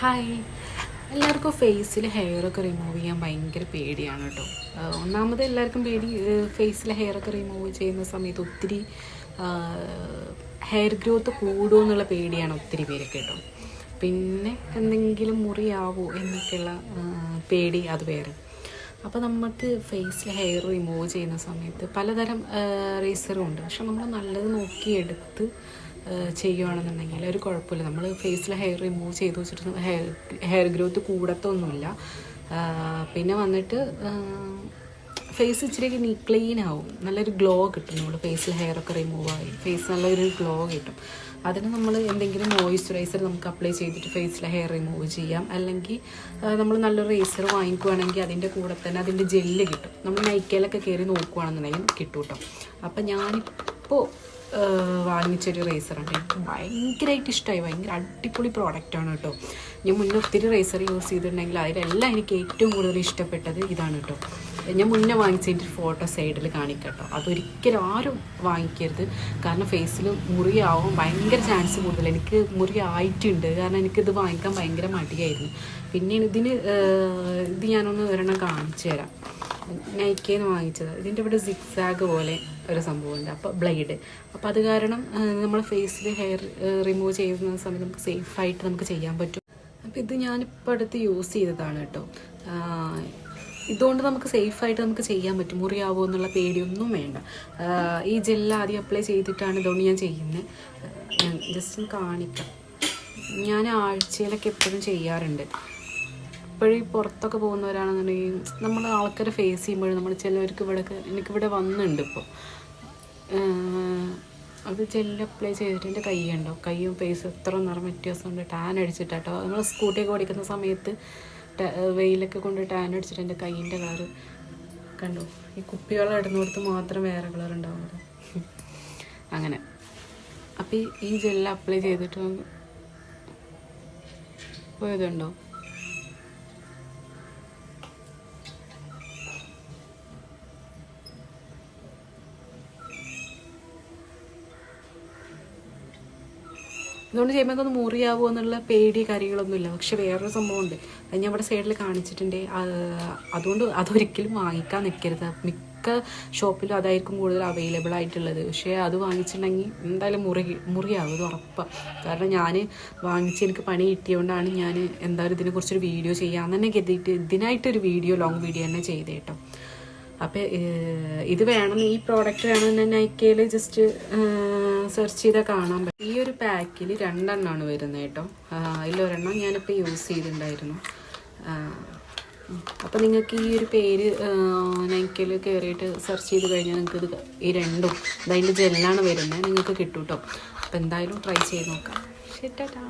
Hi എല്ലാവർക്കും ഫേസിൽ ഹെയറൊക്കെ റിമൂവ് ചെയ്യാൻ ഭയങ്കര പേടിയാണ് കേട്ടോ. ഒന്നാമത് എല്ലാവർക്കും പേടി ഫേസിലെ ഹെയറൊക്കെ റിമൂവ് ചെയ്യുന്ന സമയത്ത് ഒത്തിരി ഹെയർ ഗ്രോത്ത് കൂടുമോ എന്നുള്ള പേടിയാണ് ഒത്തിരി പേരൊക്കെ കേട്ടോ. പിന്നെ എന്തെങ്കിലും മുറിയാവോ എന്നൊക്കെയുള്ള പേടി അത് വേറെ. അപ്പോൾ നമുക്ക് ഫേസിൽ ഹെയർ റിമൂവ് ചെയ്യുന്ന സമയത്ത് പലതരം റേസറും ഉണ്ട്. പക്ഷെ നമ്മൾ നല്ലത് നോക്കിയെടുത്ത് ചെയ്യുകയാണെന്നുണ്ടെങ്കിൽ ഒരു കുഴപ്പമില്ല. നമ്മൾ ഫേസിൽ ഹെയർ റിമൂവ് ചെയ്ത് വെച്ചിട്ട് ഹെയർ ഹെയർ ഗ്രോത്ത് കൂടത്തൊന്നുമില്ല. പിന്നെ വന്നിട്ട് ഫേസ് ഇച്ചിരി ക്ലീൻ ആവും. നല്ലൊരു ഗ്ലോ കിട്ടും നമ്മൾ ഫേസിൽ ഹെയർ ഒക്കെ റിമൂവ് ആയി. ഫേസ് നല്ലൊരു ഗ്ലോ കിട്ടും. അതിന് നമ്മൾ എന്തെങ്കിലും മോയ്സ്ചറൈസർ നമുക്ക് അപ്ലൈ ചെയ്തിട്ട് ഫേസിലെ ഹെയർ റിമൂവ് ചെയ്യാം. അല്ലെങ്കിൽ നമ്മൾ നല്ലൊരു റേസർ വാങ്ങിക്കുവാണെങ്കിൽ അതിന്റെ കൂടെ തന്നെ അതിന്റെ ജെല്ല് കിട്ടും. നമ്മൾ നൈക്കയിലൊക്കെ കയറി നോക്കുകയാണെന്നുണ്ടെങ്കിൽ കിട്ടും കേട്ടോ അപ്പം ഞാനിപ്പോൾ വാങ്ങിച്ചൊരു റേസറുണ്ട് എനിക്ക് ഭയങ്കരമായിട്ട് ഇഷ്ടമായി ഭയങ്കര അടിപൊളി പ്രോഡക്റ്റാണ് കേട്ടോ ഞാൻ മുന്നേ ഒത്തിരി റേസർ യൂസ് ചെയ്തിട്ടുണ്ടെങ്കിൽ അതിലെല്ലാം എനിക്ക് ഏറ്റവും കൂടുതൽ ഇഷ്ടപ്പെട്ടത് ഇതാണ് കേട്ടോ ഞാൻ മുന്നേ വാങ്ങിച്ചതിന്റെ ഫോട്ടോ സൈഡിൽ കാണിക്കട്ടോ. അതൊരിക്കലും ആരും വാങ്ങിക്കരുത്. കാരണം ഫേസിൽ മുറിയാവും. ഭയങ്കര ചാൻസ് കൂടുതൽ. എനിക്ക് മുറി ആയിട്ടുണ്ട്. കാരണം എനിക്കിത് വാങ്ങിക്കാൻ ഭയങ്കര മടിയായിരുന്നു. പിന്നെ ഇതിന് ഇത് ഞാനൊന്ന് ഒരെണ്ണം കാണിച്ചു തരാം. നൈക്കേന്ന് വാങ്ങിച്ചത്. ഇതിന്റെ ഇവിടെ സിക്സാഗ് പോലെ ഒരു സംഭവമുണ്ട്. അപ്പോൾ ബ്ലേഡ് അപ്പോൾ അത് കാരണം നമ്മൾ ഫേസിൽ ഹെയർ റിമൂവ് ചെയ്യുന്ന സമയത്ത് നമുക്ക് സേഫായിട്ട് നമുക്ക് ചെയ്യാൻ പറ്റും. അപ്പോൾ ഇത് ഞാനിപ്പോൾ അടുത്ത് യൂസ് ചെയ്തതാണ് കേട്ടോ. ഇതുകൊണ്ട് നമുക്ക് സേഫായിട്ട് നമുക്ക് ചെയ്യാൻ പറ്റും. മുറിയാവോ എന്നുള്ള പേടിയൊന്നും വേണ്ട. ഈ ജെല്ല് ആദ്യം അപ്ലൈ ചെയ്തിട്ടാണ് ഇതുകൊണ്ട് ഞാൻ ചെയ്യുന്നത് ഞാൻ ജസ്റ്റ് കാണിക്കാം. ഞാൻ ആഴ്ചയിലൊക്കെ എപ്പോഴും ചെയ്യാറുണ്ട്. ഇപ്പോഴും ഈ പുറത്തൊക്കെ പോകുന്നവരാണെന്നുണ്ടെങ്കിൽ നമ്മൾ ആൾക്കാരെ ഫേസ് ചെയ്യുമ്പോഴും നമ്മൾ ചിലവർക്ക് ഇവിടെ എനിക്കിവിടെ വന്നിട്ടുണ്ട് ഇപ്പോൾ അത് ജെല്ല് അപ്ലൈ ചെയ്തിട്ട് എന്റെ കൈ ഉണ്ടോ കൈയും ഫേസും എത്ര നിറം വ്യത്യാസമുണ്ട്. ടാൻ അടിച്ചിട്ടാട്ടോ. നമ്മൾ സ്കൂട്ടിയൊക്കെ ഓടിക്കുന്ന സമയത്ത് വെയിലൊക്കെ കൊണ്ട് ടാൻ അടിച്ചിട്ട് എന്റെ കൈയിന്റെ കളറ് കണ്ടു. ഈ കുപ്പിവെള്ളം ഇടുന്നിടത്ത് മാത്രം വേറെ കളർ ഉണ്ടാവുന്നത്. അങ്ങനെ. അപ്പോൾ ഈ ജെല്ല് അപ്ലൈ ചെയ്തിട്ട് പോയതുണ്ടോ? ഇതുകൊണ്ട് ചെയ്യുമ്പോൾ ഒന്ന് മുറിയാവോ എന്നുള്ള പേടി കാര്യങ്ങളൊന്നുമില്ല. പക്ഷെ വേറൊരു സംഭവമുണ്ട്. അത് ഞാൻ ഇവിടെ സൈഡിൽ കാണിച്ചിട്ടുണ്ട്. അതുകൊണ്ട് അതൊരിക്കലും വാങ്ങിക്കാൻ നിൽക്കരുത് മിക്ക ഷോപ്പിലും അതായിരിക്കും കൂടുതൽ അവൈലബിൾ ആയിട്ടുള്ളത്. പക്ഷേ അത് വാങ്ങിച്ചിട്ടുണ്ടെങ്കിൽ എന്തായാലും മുറി മുറിയാവും. ഇത് ഉറപ്പാണ് കാരണം ഞാൻ വാങ്ങിച്ച് എനിക്ക് പണി കിട്ടിയതുകൊണ്ടാണ് ഞാൻ എന്തായാലും ഇതിനെക്കുറിച്ചൊരു വീഡിയോ ചെയ്യാമെന്ന് തന്നെ കരുതിയിട്ട് ഇതിനായിട്ടൊരു വീഡിയോ ലോങ് വീഡിയോ തന്നെ ചെയ്തേ കേട്ടോ അപ്പോൾ ഇത് വേണം. ഈ പ്രോഡക്റ്റ് വേണമെന്ന് നൈക്കയിൽ ജസ്റ്റ് സെർച്ച് ചെയ്താൽ കാണാൻ പറ്റും. ഈ ഒരു പാക്കിൽ രണ്ടെണ്ണമാണ് വരുന്നത് കേട്ടോ. അതിലൊരെണ്ണം ഞാനിപ്പോൾ യൂസ് ചെയ്തിട്ടുണ്ടായിരുന്നു. അപ്പോൾ നിങ്ങൾക്ക് ഈ ഒരു പേര് നൈക്കിൽ കയറിയിട്ട് സെർച്ച് ചെയ്ത് കഴിഞ്ഞാൽ നിങ്ങൾക്ക് ഇത് ഈ രണ്ടും ഇതതിന്റെ ജെല്ലാണ് വരുന്നത് നിങ്ങൾക്ക് കിട്ടും കേട്ടോ അപ്പോൾ എന്തായാലും ട്രൈ ചെയ്ത് നോക്കാം. ശരി ടാറ്റാ.